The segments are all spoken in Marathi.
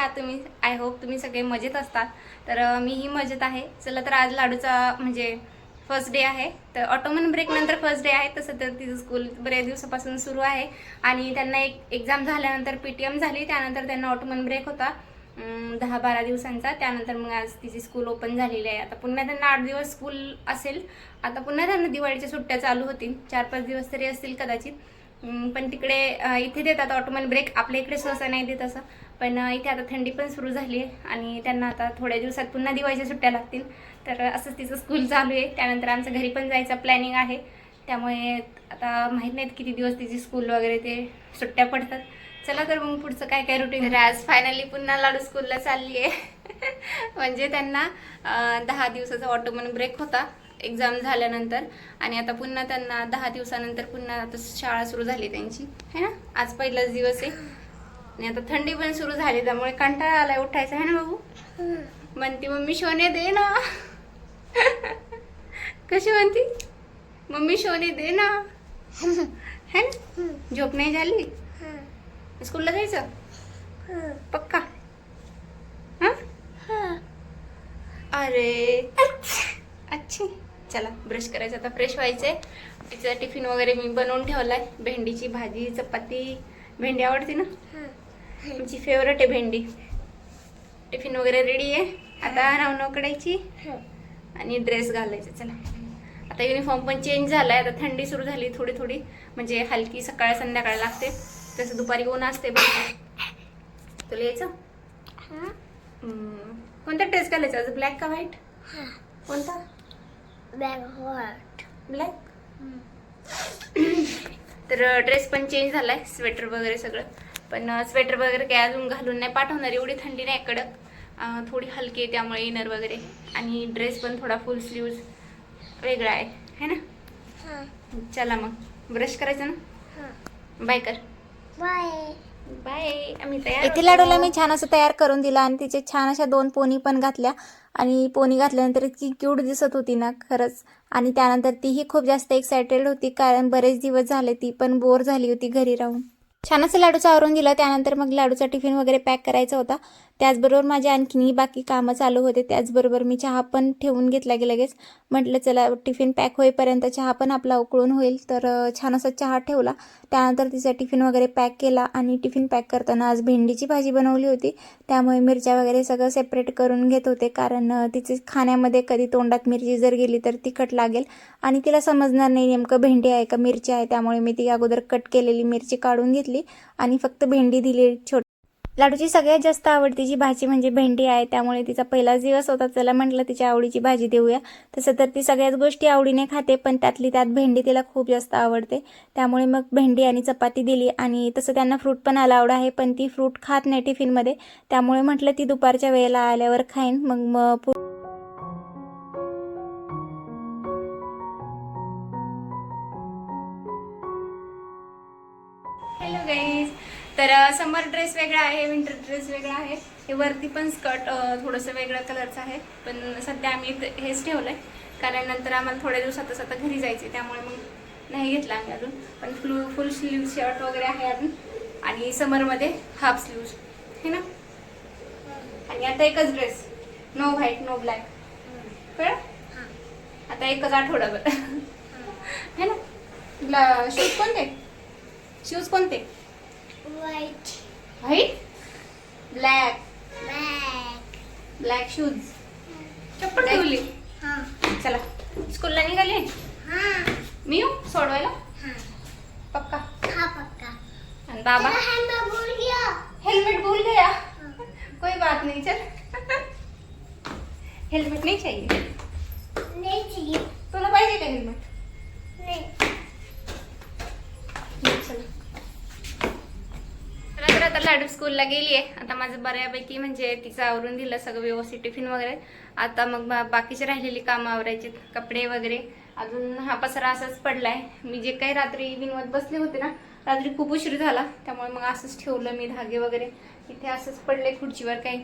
आहात तुम्ही आय होप तुम्ही सगळे मजेत असतात. तर मीही मजेत आहे. चला तर आज लाडूचा म्हणजे फर्स्ट डे आहे. तर ऑटोमन ब्रेक नंतर फर्स्ट डे आहे. तसं तर तिचं स्कूल बऱ्याच दिवसापासून सुरू आहे. आणि त्यांना एक एक्झाम झाल्यानंतर पी टी एम झाली. त्यानंतर त्यांना ऑटोमन ब्रेक होता. दहा बारा दिवसांचा. त्यानंतर मग आज तिची स्कूल ओपन झालेली आहे. आता पुन्हा त्यांना आठ दिवस स्कूल असेल. आता पुन्हा त्यांना दिवाळीच्या सुट्ट्या चालू होतील. चार पाच दिवस तरी असतील कदाचित. पण तिकडे इथे देतात ऑटोमन ब्रेक आपल्या इकडे सहसा नाही देत असं. पण इथे आता थंडी पण सुरू झाली आहे आणि त्यांना आता थोड्या दिवसात पुन्हा दिवाळीच्या सुट्ट्या लागतील. तर असंच तिचं स्कूल चालू आहे. त्यानंतर आमचं घरी पण जायचं प्लॅनिंग आहे. त्यामुळे आता माहीत नाहीत किती दिवस तिची स्कूल वगैरे ते सुट्ट्या पडतात. चला तर मग पुढचं काय काय रुटीन आज फायनली पुन्हा लाडू स्कूलला चालली आहे. म्हणजे त्यांना दहा दिवसाचा ऑटोमन ब्रेक होता एक्झाम झाल्यानंतर. आणि आता पुन्हा त्यांना दहा दिवसानंतर पुन्हा आता शाळा सुरू झाली त्यांची. है ना? आज पहिलाच दिवस आहे. आणि आता थंडी पण सुरू झाली त्यामुळे कंटाळा आलाय उठायचा आहे ना बाबू? म्हणती मम्मी शोने दे ना. कशी म्हणती? मम्मी शोने दे ना. है ना? झोप नाही झाली? स्कूलला जायचं? पक्का? हा? अरे. अच्छी. चला ब्रश करायचं आता फ्रेश व्हायचंय. तिचा टिफिन वगैरे मी बनवून ठेवलाय. भेंडीची भाजी चपाती. भेंडी आवडते ना? आमची फेवरेट आहे भेंडी. टिफिन वगैरे रेडी आहे. आता नाव कडायची आणि ड्रेस घालायचा. चला. आता युनिफॉर्म पण चेंज झालाय. आता थंडी सुरू झाली थोडी थोडी. म्हणजे हलकी सकाळ संध्याकाळ लागते. तसं दुपारी ऊन असते बघ. तुला यायचं. कोणता ड्रेस घालायचा? आज ब्लॅक का व्हाईट कोणता? ब्लॅक तर ड्रेस पण चेंज झालाय. स्वेटर वगैरे सगळं. पण स्वेटर वगैरे काय अजून घालून नाही पाठवणार एवढी थंडी नाही कडक थोडी हलकी आहे त्यामुळे इनर वगैरे. आणि ड्रेस पण थोडा फुल स्लीव्ज वेगळा आहे है ना? चला मग. ब्रश करायचं ना? बाय कर. बाय आम्ही तयार इथे लाडूला मी छान असं तयार करून दिलं आणि तिचे छान अशा दोन पोनी पण घातल्या. आणि पोनी घातल्यानंतर इतकी क्यूट दिसत होती ना खरंच. आणि त्यानंतर तीही खूप जास्त एक्सायटेड होती कारण बरेच दिवस झाले ती पण बोर झाली होती घरी राहून. छान असं लाडूचं आवरून दिलं. त्यानंतर मग लाडूचा टिफिन वगैरे पॅक करायचा होता. त्याचबरोबर माझे आणखीनही बाकी कामं चालू होते. त्याचबरोबर मी चहा पण ठेवून घेतला की लगेच. म्हटलं चला टिफिन पॅक होईपर्यंत चहा पण आपला उकळून होईल. तर छान असा चहा ठेवला. त्यानंतर तिचा टिफिन वगैरे पॅक केला आणि टिफिन पॅक करताना आज भेंडीची भाजी बनवली होती. त्यामुळे मिरच्या वगैरे सगळं सेपरेट करून घेत होते. कारण तिचे खाण्यामध्ये कधी तोंडात मिरची जर गेली तर तिखट लागेल. आणि तिला समजणार नाही नेमकं भेंडी आहे का मिरची आहे. त्यामुळे मी ती अगोदर कट केलेली मिरची काढून घेतली आणि फक्त भेंडी दिली. छोट लाडूची सगळ्यात जास्त आवडतीची भाजी म्हणजे भेंडी आहे त्यामुळे तिचा पहिलाच दिवस होता. चला म्हटलं तिच्या आवडीची भाजी देऊया. तसं तर ती सगळ्याच गोष्टी आवडीने खाते पण त्यातली त्यात भेंडी तिला खूप जास्त आवडते. त्यामुळे मग भेंडी आणि चपाती दिली आणि तसं त्यांना फ्रूट पण अलाउड आहे पण ती फ्रूट खात नाही टिफिनमध्ये. त्यामुळे म्हटलं ती दुपारच्या वेळेला आल्यावर खाईन. मग मग तर समर ड्रेस वेगळा आहे विंटर ड्रेस वेगळा आहे. हे वरती पण स्कर्ट थोडंसं वेगळ्या कलरचं आहे. पण सध्या आम्ही हेच ठेवलं आहे कारण नंतर आम्हाला थोड्या दिवसातच आता घरी जायचे त्यामुळे मग नाही घेतला आम्ही अजून. पण फ्लू फुल स्लीव शर्ट वगैरे आहे अजून. आणि समरमध्ये हाफ स्लीव. हे ना? आणि आता एकच dress. No white no black कळ आता एकच आठवडाभर. है ना? शूज कोणते? शूज कोणते? व्हाईट ब्लॅक ब्लॅक शूज़ चप्पल ठेवली चला। स्कूलला निघाले मी येऊ सोडवायला? पक्का? पक्का. आणि बाबा? हेलमेट भूल गया कोई बात नहीं चल. हेलमेट नहीं चाहिए। नहीं चाहिए. तुला पाहिजे का हेलमेट चला तर आता लाडू स्कूलला गेली आहे आता माझं बऱ्यापैकी म्हणजे तिचं आवरून दिलं सगळं व्यवस्थित टिफिन वगैरे. आता मग बा- बाकीचे राहिलेली कामं आवरायचे कपडे वगैरे. अजून हा पसरा असाच पडलाय. मी जे काही रात्री विनवत बसले होते ना रात्री खूप उशीर झाला. त्यामुळे मग असंच ठेवलं मी धागे वगैरे. इथे असंच पडले खुर्चीवर काही.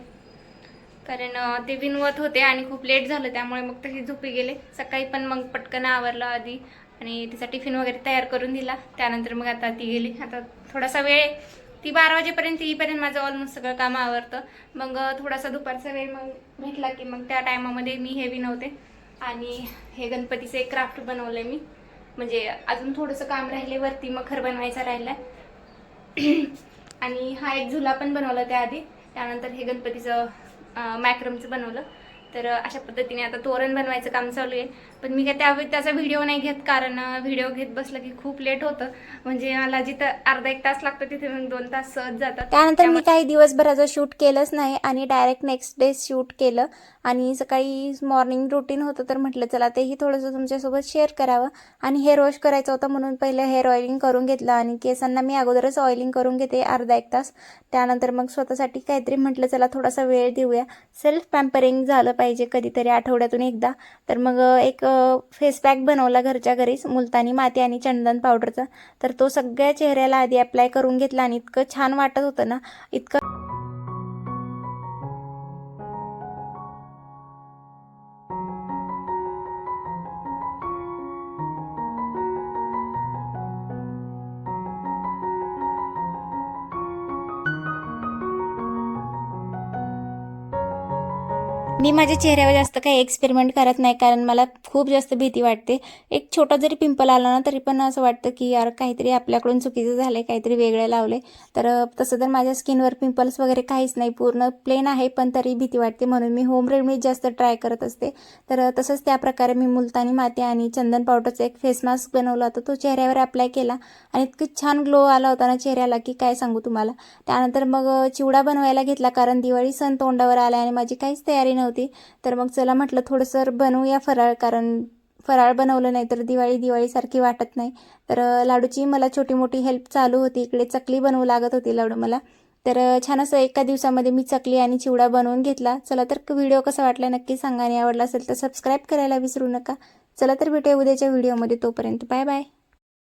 कारण ते विनवत होते आणि खूप लेट झालं. त्यामुळे मग तशी झोपी गेले. सकाळी पण मग पटकन आवरलं आधी. आणि तिचा टिफिन वगैरे तयार करून दिला. त्यानंतर मग आता ती गेली. आता थोडासा वेळ आहे. ती बारा वाजेपर्यंत येईपर्यंत माझं ऑलमोस्ट सगळं काम आवरतं. मग थोडासा दुपारचा वेळ मग भेटला की मग त्या टायमामध्ये मी हेवी नव्हते आणि हे गणपतीचे एक क्राफ्ट बनवलंय मी. म्हणजे अजून थोडंसं काम राहिले वरती मखर बनवायचा राहिलाय. आणि हा एक झुला पण बनवला त्याआधी. त्यानंतर हे गणपतीचं मॅक्रमचं बनवलं. तर अशा पद्धतीने आता तोरण बनवायचं काम चालू आहे. पण मी काय त्या त्याचा व्हिडिओ नाही घेत कारण व्हिडिओ घेत बसलं की खूप लेट होतं. म्हणजे मला जिथं अर्धा एक तास लागतो तिथे मग दोन तास सहज जातात. त्यानंतर मी काही दिवसभराचं शूट केलंच नाही आणि डायरेक्ट नेक्स्ट डे शूट केलं. आणि सकाळी मॉर्निंग रुटीन होतं तर म्हटलं चला तेही थोडंसं तुमच्यासोबत शेअर करावं. आणि हेअर वॉश करायचं होतं म्हणून पहिलं हेअर ऑइलिंग करून घेतलं आणि केसांना मी अगोदरच ऑइलिंग करून घेते अर्धा एक तास. त्यानंतर मग स्वतःसाठी काहीतरी म्हटलं चला थोडासा वेळ देऊया. सेल्फ पॅम्परिंग झालं पाहिजे कधीतरी आठवड्यातून एकदा. तर मग एक फेस पॅक बनवला घरच्या घरीच मुलतानी माती आणि चंदन पावडरचा तर तो सगळ्या चेहऱ्याला आधी अप्लाय करून घेतला आणि इतकं छान वाटत होतं ना इतकं मी माझ्या चेहऱ्यावर जास्त काही एक्सपेरिमेंट करत नाही कारण मला खूप जास्त भीती वाटते. एक छोटा जरी पिंपल आला ना तरी पण असं वाटतं की यार काहीतरी आपल्याकडून चुकीचं झालं आहे काहीतरी वेगळं लावले तर तसं तर माझ्या स्किनवर पिंपल्स वगैरे काहीच नाही पूर्ण प्लेन आहे पण तरी भीती वाटते. म्हणून मी होम रेमेडीज जास्त ट्राय करत असते. तर तसंच त्या प्रकारे मी मुलतानी माती आणि चंदन पावडरचा एक फेस मास्क बनवला होता. तो चेहऱ्यावर अप्लाय केला आणि इतकं छान ग्लो आला होता ना चेहऱ्याला की काय सांगू तुम्हाला. त्यानंतर मग चिवडा बनवायला घेतला कारण दिवाळी सण तोंडावर आला आणि माझी काहीच तयारी नव्हती. तर मग चला म्हटलं थोडंसं बनवूया फराळ कारण फराळ बनवलं नाही तर दिवाळी दिवाळीसारखी वाटत नाही. तर लाडूची मला छोटी मोठी हेल्प चालू होती. इकडे चकली बनवू लागत होती लाडू मला. तर छान असं एका दिवसामध्ये मी चकली आणि चिवडा बनवून घेतला. चला तर व्हिडिओ कसा वाटला नक्की सांगा आणि आवडला असेल तर सबस्क्राईब करायला विसरू नका. चला तर भेटूया उद्याच्या व्हिडिओमध्ये. तोपर्यंत बाय बाय